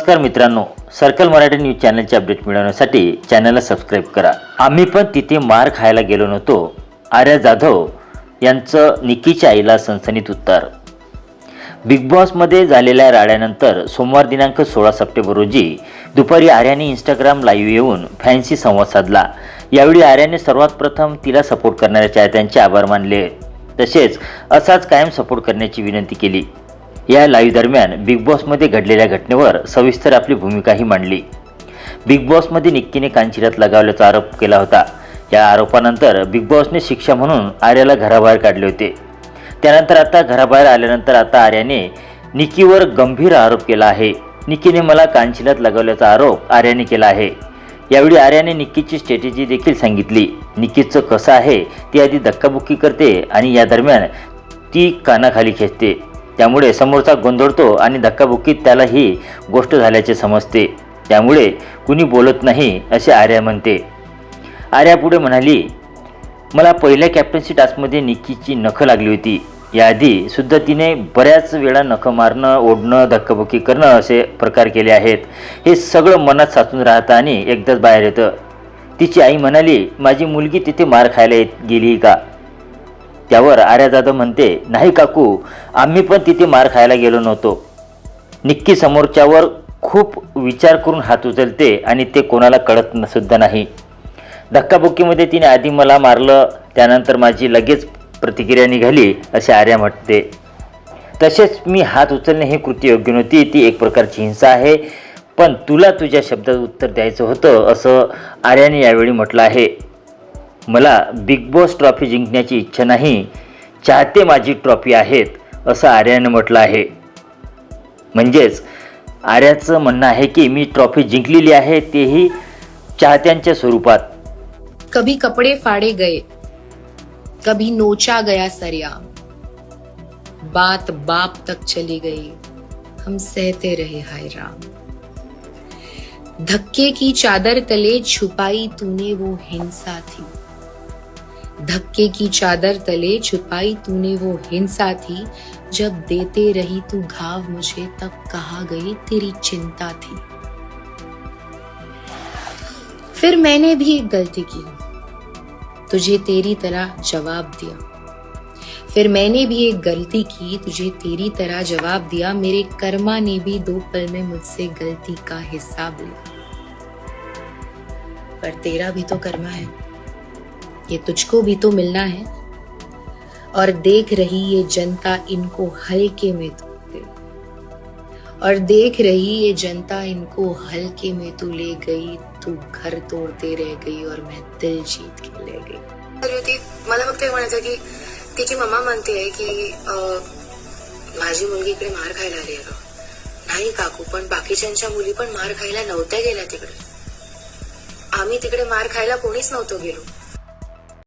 नमस्कार मित्रांनो circle Marathi news चॅनलचे अपडेट मिळवण्यासाठी चॅनलला सबस्क्राईब करा. आम्ही पण तिथे मार खायला गेलो नव्हतो. आर्या जाधव यांचं निकीच्या आईला सनसनीत उत्तर बिग बॉसमध्ये झालेल्या राड्यानंतर सोमवार दिनांक सोळा सप्टेंबर रोजी दुपारी आर्याने इंस्टाग्राम लाईव्ह येऊन फॅन्सी संवाद साधला. यावेळी आर्याने सर्वात प्रथम तिला सपोर्ट करणाऱ्या चाहत्यांचे आभार मानले. तसेच असाच कायम सपोर्ट करण्याची विनंती केली. या लाईव्ह दरम्यान बिग बॉसमध्ये घडलेल्या घटनेवर सविस्तर आपली भूमिकाही मांडली. बिग बॉसमध्ये निक्कीने कानशिरात लगावल्याचा आरोप केला होता. या आरोपानंतर बिग बॉसने शिक्षा म्हणून आर्याला घराबाहेर काढले होते. त्यानंतर आता घराबाहेर आल्यानंतर आता आर्याने निकीवर गंभीर आरोप केला आहे. निकीने मला कानशिलात लगावल्याचा आरोप आर्याने केला आहे. यावेळी आर्याने निक्कीची स्ट्रॅटेजी देखील सांगितली. निक्कीचं कसं आहे ती आधी धक्काबुक्की करते आणि या दरम्यान ती कानाखाली खेचते. त्यामुळे समोरचा गोंधळतो आणि धक्काबुक्कीत त्याला ही गोष्ट झाल्याचे समजते. त्यामुळे कुणी बोलत नाही असे आर्या म्हणते. आर्या पुढे म्हणाली मला पहिल्या कॅप्टन्सी टास्कमध्ये निकीची नखं लागली होती. याआधी सुद्धा तिने बऱ्याच वेळा नखं मारणं ओढणं धक्काबुक्की करणं असे प्रकार केले आहेत. हे सगळं मनात साचून राहतं आणि एकदाच बाहेर येतं. तिची आई म्हणाली माझी मुलगी तिथे मार खायला येत गेली का? त्यावर आर्या जाधव म्हणते नाही काकू आम्ही पण तिथे मार खायला गेलो नव्हतो. निक्की समोरच्यावर खूप विचार करून हात उचलते आणि ते कोणाला कळत सुद्धा नाही. धक्काबुक्कीमध्ये तिने आधी मला मारलं त्यानंतर माझी लगेच प्रतिक्रिया निघाली असे आर्या म्हटते तसेच मी हात उचलणे हे कृती योग्य नव्हती ती एक प्रकारची हिंसा आहे. पण तुला तुझ्या शब्दात उत्तर द्यायचं होतं असं आर्याने यावेळी म्हटलं आहे. मला बिग बॉस ट्रॉफी जिंकण्याची इच्छा नाही. चाहते माझी ट्रॉफी आहेत असं आर्याने म्हटलं आहे. म्हणजेच आर्याचं म्हणणं आहे की मी ट्रॉफी जिंकलेली आहे तेही चाहत्यांच्या स्वरूपात. कभी कपड़े फाड़े गए कभी नोचा गया सरिया. बात बाप तक चली गई हम सहते रहे हाय राम. धक्के की चादर तले छुपाई तूने वो हिंसा थी। धक्के की चादर तले छुपाई तूने वो हिंसा थी। जब देते रही तू घाव मुझे, तब कहा गई तेरी चिंता थी। फिर मैंने भी एक गलती की। तुझे तेरी तरह जवाब दिया। फिर मैंने भी एक गलती की, तुझे तेरी तरह जवाब दिया। मेरे कर्मा ने भी दो पल में मुझसे गलती का हिसाब लिया। पर तेरा भी तो कर्मा है। ये तुझको भी तो मिलना है। और देख रही ये जनता इनको हल्के में तू ले और देख रही ये जनता इनको हल्के में तू ले गई तू घर तोड़ते रह गई और मैं दिल जीत के ले गई। होती मला फक्त म्हणायचं की तिची मम्मा म्हणते की अं, माझी मुलगी इकडे मार खायला आली आहे नाही काकू पण बाकीच्यांच्या मुली पण मार खायला नव्हत्या गेल्या तिकडे. आम्ही तिकडे मार खायला कोणीच नव्हतो गेलो.